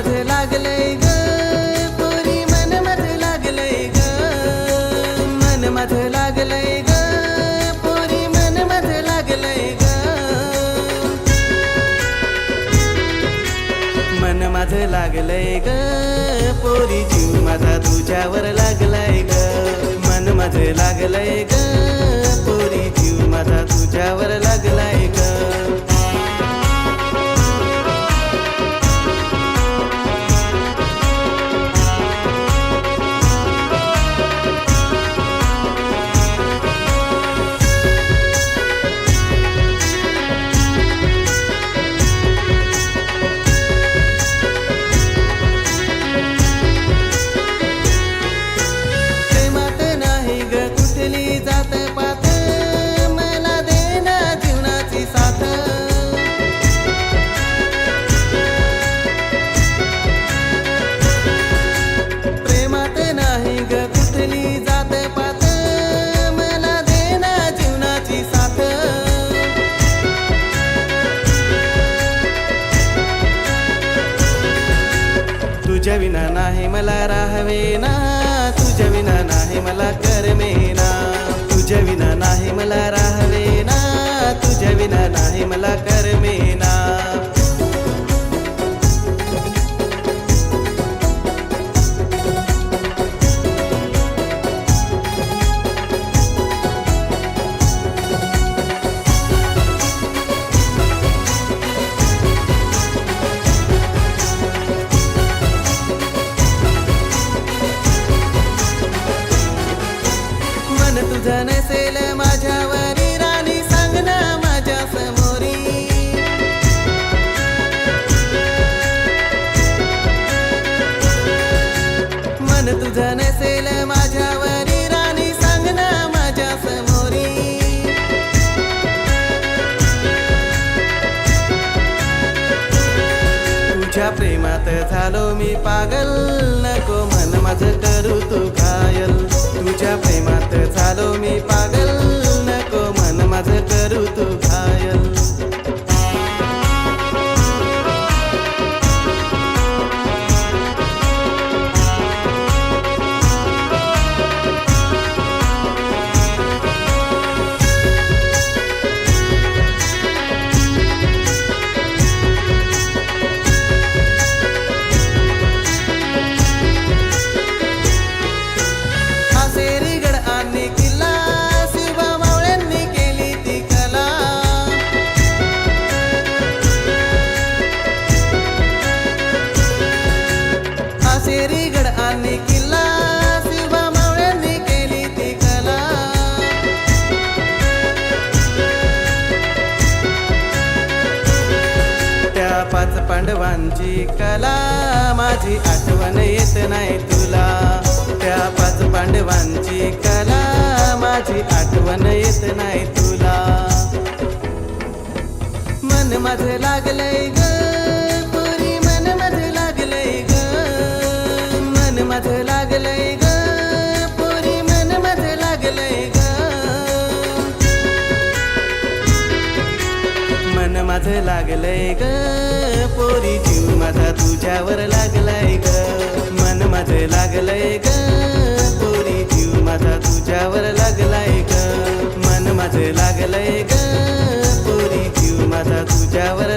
माझे लागले ग पोरी मन माझे ग. ग पोरी मन माझे ग. मन माझे ग जीव माझा तुझ्यावर लागलाय ग. मन माझे ग तुझ्या विना नाही मला राहावे ना तुझ्या विना नाही मला करमे ना तुझ्या विना नाही मला राहावे ना तुझ्या विना नाही मला करमे ना मन तुझं नसेल माझ्यावरी राणी सांग ना माझ्या समोरी. मन तुझं नसेल माझ्यावरी राणी सांग ना माझ्या समोरी. तुझ्या प्रेमात झालो मी पागल नको मन माझं करू तू करू शेरीगड आणि किल्ला शिवा मावळ्यांनी केली ती कला. त्या पाच पांडवांची कला माझी आठवण येत नाही तुला. त्या पाच पांडवांची कला माझी आठवण येत नाही तुला. मन माझं लागलंय ग. माझ लागलंय ग. पोरी जीव माझा तुझ्यावर लागलाय ग. मन माझं लागलंय ग. पोरी जीव माझा तुझ्यावर लागलाय ग. मन माझं लागलंय ग. पोरी जीव माझा तुझ्यावर